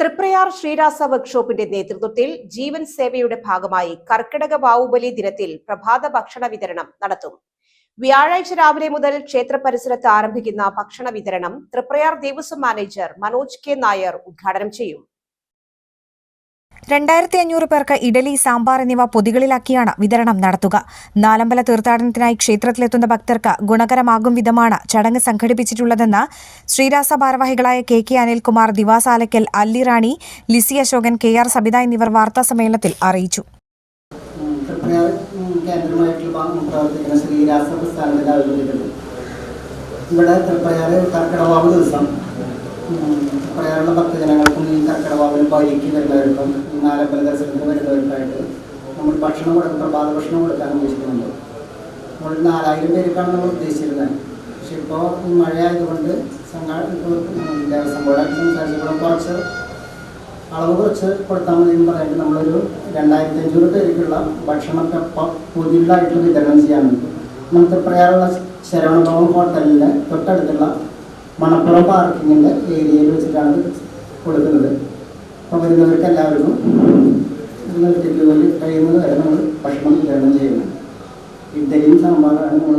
തൃപ്രയാർ ശ്രീരാസ വർക്ക്ഷോപ്പിന്റെ നേതൃത്വത്തിൽ ജീവൻ സേവയുടെ ഭാഗമായി കർക്കിടക ബാഹുബലി ദിനത്തിൽ പ്രഭാത ഭക്ഷണ വിതരണം നടത്തും. വ്യാഴാഴ്ച രാവിലെ മുതൽ ക്ഷേത്ര പരിസരത്ത് ആരംഭിക്കുന്ന ഭക്ഷണ വിതരണം തൃപ്രയാർ ദേവസ്വം മാനേജർ മനോജ് കെ നായർ ഉദ്ഘാടനം ചെയ്യും. രണ്ടായിരത്തി അഞ്ഞൂറ് പേർക്ക് ഇഡലി സാമ്പാർ എന്നിവ പൊതികളിലാക്കിയാണ് വിതരണം നടത്തുക. നാലമ്പല തീർത്ഥാടനത്തിനായി ക്ഷേത്രത്തിലെത്തുന്ന ഭക്തർക്ക് ഗുണകരമാകും വിധമാണ് ചടങ്ങ് സംഘടിപ്പിച്ചിട്ടുള്ളതെന്ന് ശ്രീരാസ ഭാരവാഹികളായ കെ കെ അനിൽകുമാർ ദിവാസ് അല്ലിറാണി അല്ലി റാണി ലിസി അശോകൻ കെ ആർ സബിത എന്നിവർ അറിയിച്ചു. ശ്രീരാസ പ്രസ്ഥാനത്തിന്റെ ആഭിമുഖ്യത്തിൽ ഇവിടെ തൃപ്രയാറ് കർക്കിടവാവ് ദിവസം തൃപ്രയാറുള്ള ഭക്തജനങ്ങൾക്കും ഈ കർക്കിടവാവിന് പൈക്ക് വരുന്നവർക്കും നാലമ്പല ദർശനത്തിന് വരുന്നവർക്കായിട്ട് നമ്മൾ ഭക്ഷണം കൊടുക്കും പ്രഭാത ഭക്ഷണം കൊടുക്കാൻ ഉദ്ദേശിക്കുന്നുണ്ട്. നമ്മൾ നാലായിരം പേർക്കാണ് നമ്മൾ ഉദ്ദേശിച്ചിരുന്നത് പക്ഷെ ഇപ്പോൾ ഈ മഴ ആയതുകൊണ്ട് സംഘ ദേവസ്വം ബോർഡായിട്ട് സംസാരിച്ചപ്പോൾ കുറച്ച് അളവ് കുറച്ച് കൊടുത്താൽ മതി എന്ന് പറഞ്ഞിട്ട് നമ്മളൊരു രണ്ടായിരത്തി അഞ്ഞൂറ് പേർക്കുള്ള ഭക്ഷണമൊക്കെ പുതിയതായിട്ട് വിതരണം ചെയ്യാനുണ്ട് നമുക്ക് പ്രയാറുള്ള ശരവണഭവൻ ഹോട്ടലിന്റെ തൊട്ടടുത്തുള്ള മണപ്പുറം പാർക്കിങ്ങിന്റെ ഏരിയയിൽ വെച്ചിട്ടാണ് കൊടുക്കുന്നത്. അപ്പോൾ വരുന്നവർക്ക് എല്ലാവർക്കും നിർത്തിക്ക് പോയി കഴിയുന്നത് വരെ നമ്മൾ ഭക്ഷണം വിതരണം ചെയ്യുന്നത്. ഇഡ്ഡലിയും സാമ്പാറാണ് നമ്മൾ